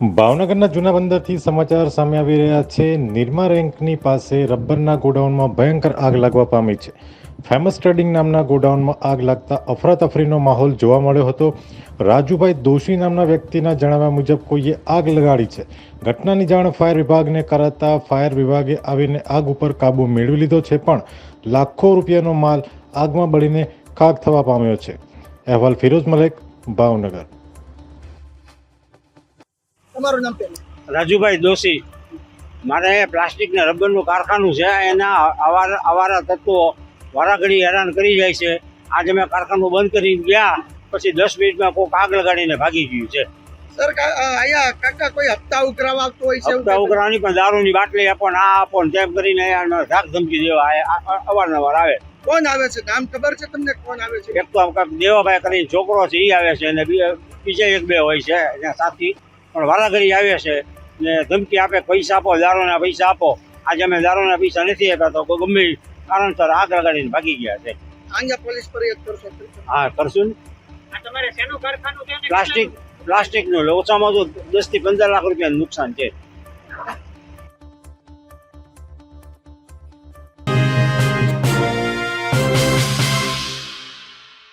ભાવનગરના જૂના બંદરથી સમાચાર સામે આવી રહ્યા છે. નિરમા રેન્કની પાસે રબરના ગોડાઉનમાં ભયંકર આગ લાગવા પામી છે. ફેમસ ટ્રેડિંગ નામના ગોડાઉનમાં આગ લાગતા અફરાતફરીનો માહોલ જોવા મળ્યો હતો. રાજુભાઈ દોશી નામના વ્યક્તિના જણાવ્યા મુજબ કોઈએ આગ લગાડી છે. ઘટનાની જાણ ફાયર વિભાગને કરાતા ફાયર વિભાગે આવીને આગ ઉપર કાબૂ મેળવી લીધો છે, પણ લાખો રૂપિયાનો માલ આગમાં બળીને ખાક થવા પામ્યો છે. અહેવાલ ફિરોઝ મલેક, ભાવનગર. તમારું નામ રાજુભાઈ દોશી. મારે પ્લાસ્ટિક ને રબરનું કારખાનું છે એના અવારા અવારા તત્વો વારાઘડી હેરાન કરી જાય છે. આજે મેં કારખાનું બંધ કરી ગયા પછી દસ મિનિટમાં કોઈક આગ લગાડીને ભાગી ગયું છે. સર અહીંયા કાકા કોઈ હપ્તા ઉઘરાવા આવતો હોય છે હપ્તા કંઈ? પણ દારૂની બાટલી આપો આ આપો તેમ કરીને ધાક ધમકી દેવા અવારનવાર આવે. કોણ આવે છે? નામ ખબર છે તમને કોણ આવે છે? એક તો દેવાભાઈ કરીને છોકરો છે એ આવે છે અને બીજા એક બે હોય છે એના સાથી. પણ વારાઘડી આવે છે ને ધમકી આપે પૈસા આપો દારૂના પૈસા આપો. આજે અમે દારૂના પૈસા નથી આપ્યા તો કોઈ ગમે કારણસર આગ લગાડીને ભાગી ગયા છે. પોલીસ ફરિયાદ કરશો હા કરશું ને. પ્લાસ્ટિક પ્લાસ્ટિકનું ઓછામાં ઓછું દસથી પંદર લાખ રૂપિયાનું નુકસાન છે.